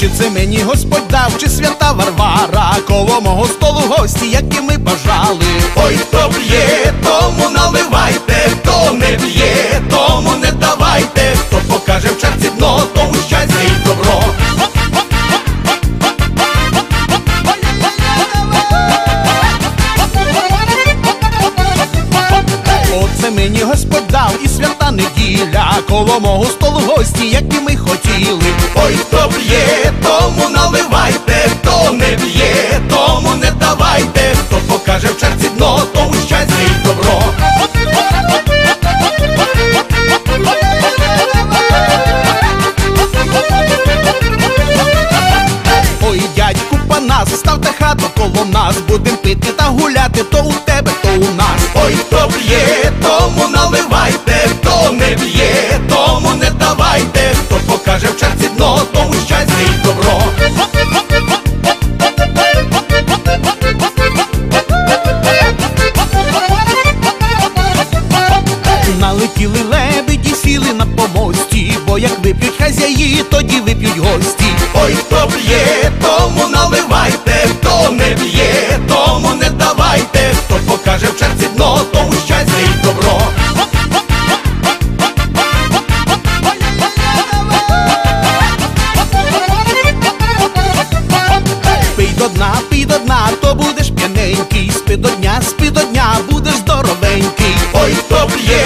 Чи це мені Господь дав, чи свята Варвара, коло мого столу гості, які мені Господь дав і свята неділя, коло мого столу гості, які ми хотіли. Ой, хто б'є, тому наливайте, хто не б'є, тому не давайте, хто покаже в черці дно, тому щастя і добро. Ой, дядьку панас, ставте хату коло нас, будем пити та гуляти, то у тебе, то у нас. Ой, хто б'є, Налетіли лебеді, сіли на помості, бо як вип'ють хазяї, тоді вип'ють гості. Ой, хто б'є, тому наливайте, хто не б'є, тому не давайте, хто покаже в черці дно, тому щастя і добро. Пий до дна, пий до дна, то будеш п'яненький, спи до дня, спи до дня, будеш здоровенький. Ой, хто б'є,